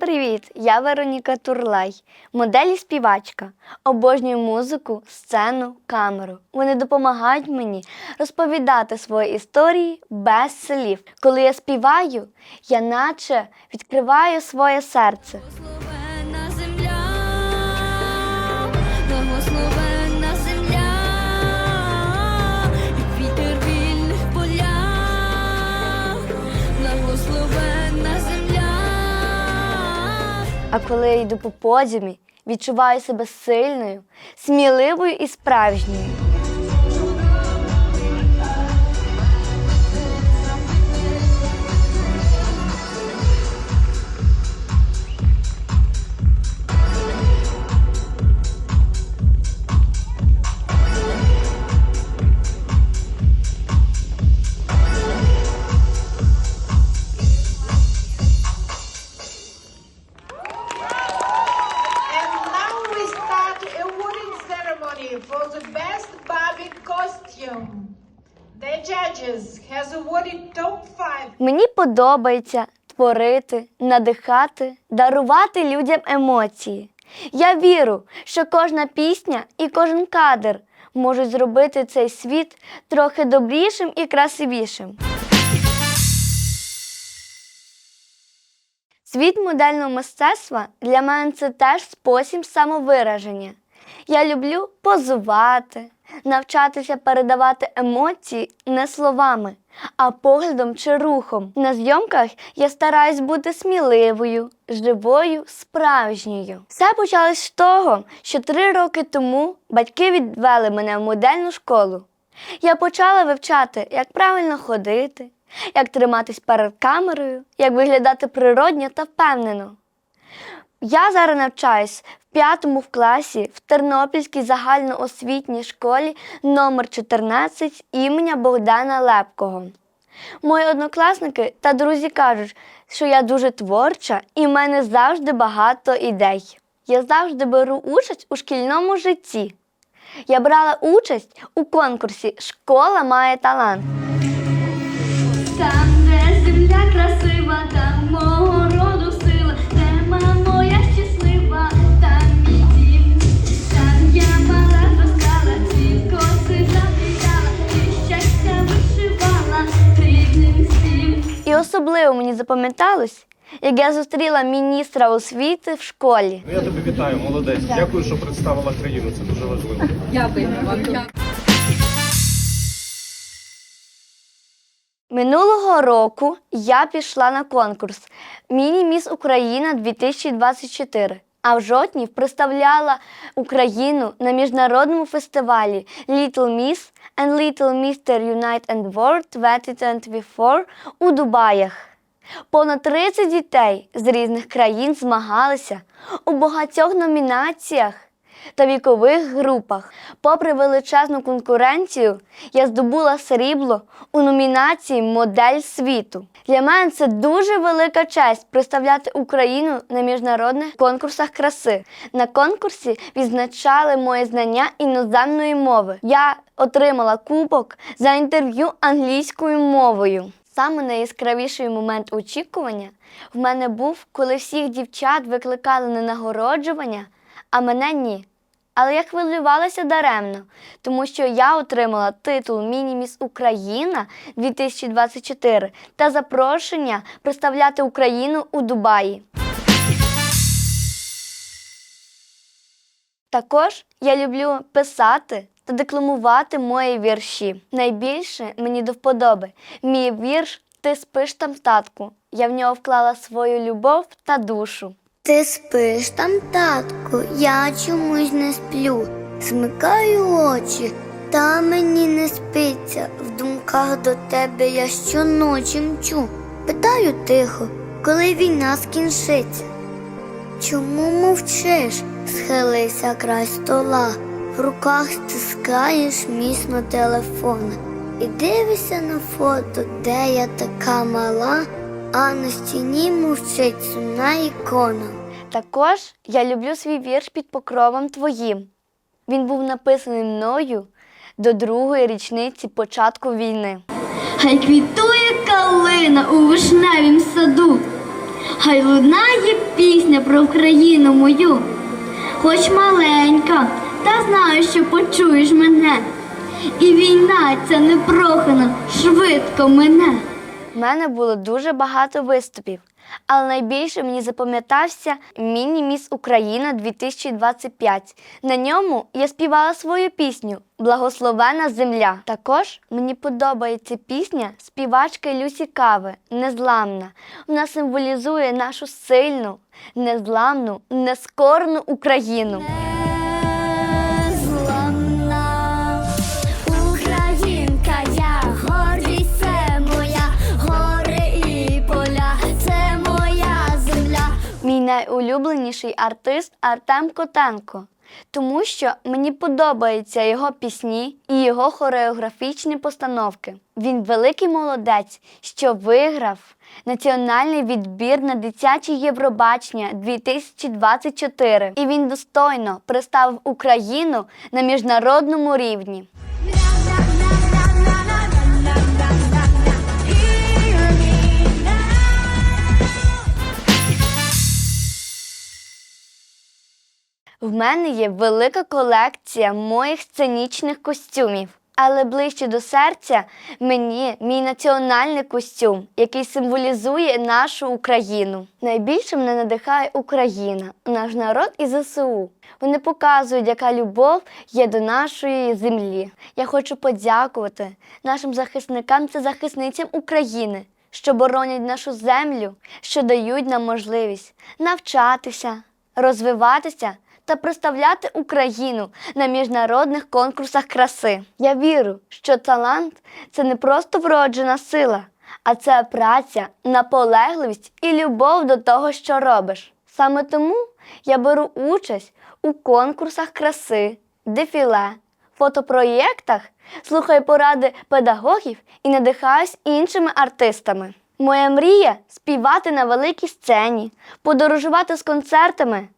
привіт! Я Вероніка Турлай, модель і співачка. Обожнюю музику, сцену, камеру. Вони допомагають мені розповідати свої історії без слів. Коли я співаю, я наче відкриваю своє серце. Благословенна земля, благословенна А коли я йду по подіумі, відчуваю себе сильною, сміливою і справжньою. For the best Barbie costume. The judges has awarded top five Мені подобається творити, надихати, дарувати людям емоції. Я вірю, що кожна пісня і кожен кадр можуть зробити цей світ трохи добрішим і красивішим. Світ модельного мистецтва для мене це теж спосіб самовираження. Я люблю позувати, навчатися передавати емоції не словами, а поглядом чи рухом. На зйомках я стараюсь бути сміливою, живою, справжньою. Все почалось з того, що три роки тому батьки відвели мене в модельну школу. Я почала вивчати, як правильно ходити, як триматись перед камерою, як виглядати природньо та впевнено. Я зараз навчаюсь п'ятому в класі в Тернопільській загальноосвітній школі номер 14 імені Богдана Лепкого. Мої однокласники та друзі кажуть, що я дуже творча і в мене завжди багато ідей. Я завжди беру участь у шкільному житті. Я брала участь у конкурсі Школа має талант. Особливо мені запам'яталось, як я зустріла міністра освіти в школі. Ну, я тебе вітаю, молодець. Дякую, що представила країну. Це дуже важливо. Дякую. Минулого року я пішла на конкурс Міні-Міс Україна 2024. А в жовтні представляла Україну на міжнародному фестивалі Little Miss and Little Mr. Unite and World 2024 у Дубаях. Понад 30 дітей з різних країн змагалися у багатьох номінаціях та вікових групах. Попри величезну конкуренцію, я здобула срібло у номінації Модель світу. Для мене це дуже велика честь представляти Україну на міжнародних конкурсах краси. На конкурсі відзначали моє знання іноземної мови. Я отримала кубок за інтерв'ю англійською мовою. Саме найяскравіший момент очікування в мене був, коли всіх дівчат викликали на нагороджування, а мене ні. Але я хвилювалася даремно, тому що я отримала титул Мініміс Україна 2024 та запрошення представляти Україну у Дубаї. Також я люблю писати та декламувати мої вірші. Найбільше мені до вподоби мій вірш Ти спиш там, татку. Я в нього вклала свою любов та душу. Ти спиш там, татку, я чомусь не сплю. Смикаю очі, та мені не спиться. В думках до тебе я щоночі мчу. Питаю тихо, коли війна скінчиться. Чому мовчиш? Схилися край стола, в руках стискаєш міцно телефон. І дивишся на фото, де я така мала, а на стіні мовчить сумна ікона. Також я люблю свій вірш під покровом твоїм. Він був написаний мною до другої річниці початку війни. Хай квітує калина у вишневім саду, хай лунає пісня про Україну мою. Хоч маленька, та знаю, що почуєш мене. І війна ця непрохана швидко мине. У мене було дуже багато виступів, але найбільше мені запам'ятався міні-міс Україна 2025. На ньому я співала свою пісню Благословена земля. Також мені подобається пісня співачки Люсі Кави Незламна. Вона символізує нашу сильну, незламну, нескорну Україну. Найулюбленіший артист Артем Котенко, тому що мені подобаються його пісні і його хореографічні постановки. Він великий молодець, що виграв національний відбір на дитяче Євробачення 2024. І він достойно представив Україну на міжнародному рівні. В мене є велика колекція моїх сценічних костюмів. Але ближче до серця мені мій національний костюм, який символізує нашу Україну. Найбільше мене надихає Україна, наш народ і ЗСУ. Вони показують, яка любов є до нашої землі. Я хочу подякувати нашим захисникам та захисницям України, що боронять нашу землю, що дають нам можливість навчатися, розвиватися та представляти Україну на міжнародних конкурсах краси. Я вірю, що талант це не просто вроджена сила, а це праця, наполегливість і любов до того, що робиш. Саме тому я беру участь у конкурсах краси, дефіле, фотопроєктах, слухаю поради педагогів і надихаюсь іншими артистами. Моя мрія співати на великій сцені, подорожувати з концертами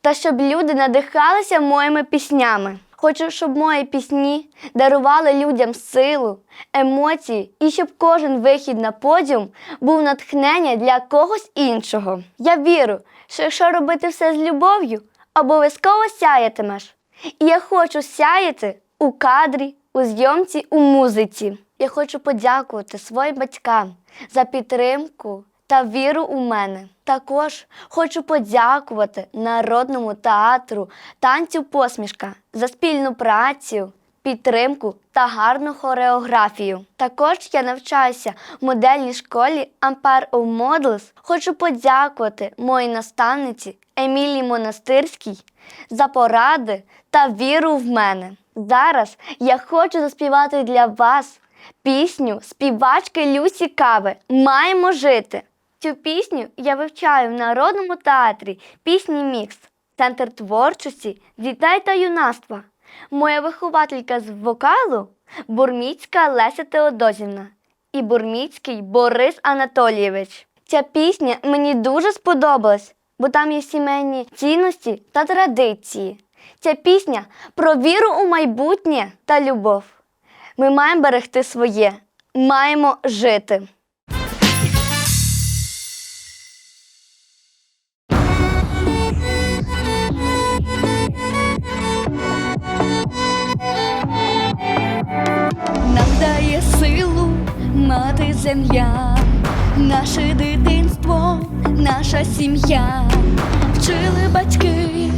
та щоб люди надихалися моїми піснями. Хочу, щоб мої пісні дарували людям силу, емоції і щоб кожен вихід на подіум був натхнення для когось іншого. Я вірю, що якщо робити все з любов'ю, обов'язково сяятимеш. І я хочу сяяти у кадрі, у зйомці, у музиці. Я хочу подякувати своїм батькам за підтримку та віру у мене. Також хочу подякувати Народному театру танцю посмішка за спільну працю, підтримку та гарну хореографію. Також я навчаюся в модельній школі Ampere of Models. Хочу подякувати моїй наставниці Емілії Монастирській за поради та віру в мене. Зараз я хочу заспівати для вас пісню співачки Люсі Кави Маємо жити. Цю пісню я вивчаю в Народному театрі пісні Мікс, центр творчості дітей та юнацтва. Моя вихователька з вокалу Бурміцька Леся Теодозівна і Бурміцький Борис Анатолійович. Ця пісня мені дуже сподобалась, бо там є сімейні цінності та традиції. Ця пісня про віру у майбутнє та любов. Ми маємо берегти своє, маємо жити. Мати земля, наше дитинство, наша сім'я, вчили батьки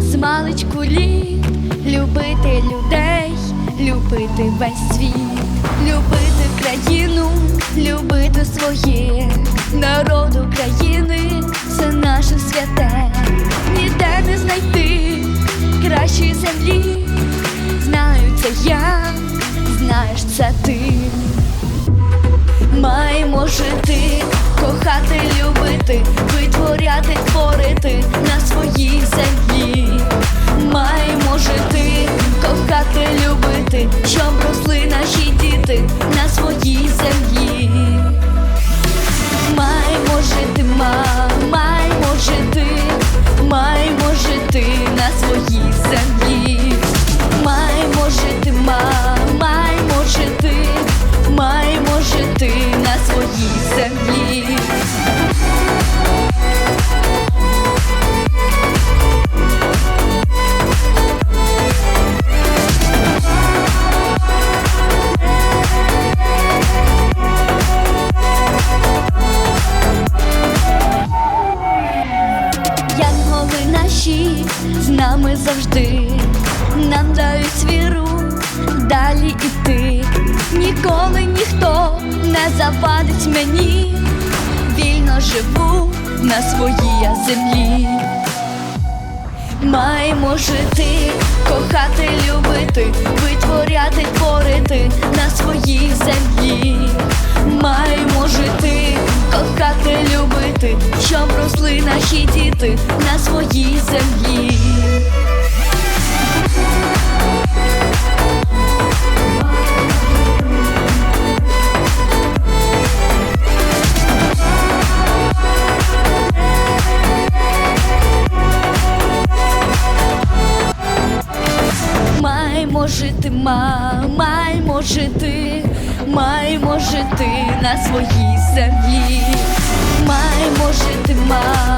з маличку літ, любити людей, любити весь світ, любити країну, любити своє, народ України, це наше святе, ніде не знайти кращої землі. Знаю, це я, знаєш, це ти. Маємо жити, кохати, любити, витворяти, творити на своїй землі. Маємо жити, кохати, любити, щоб росли наші діти на своїй землі. Маємо жити, ма, маємо жити, наші завжди нам дають віру далі іти. Ніколи ніхто не завадить мені, вільно живу на своїй землі. Маємо жити, кохати, любити, витворяти, творити на своїй землі. Маємо жити, кохати, любити, щоб росли наші діти на своїй землі. На своїй землі. Маємо жити, ма, маємо.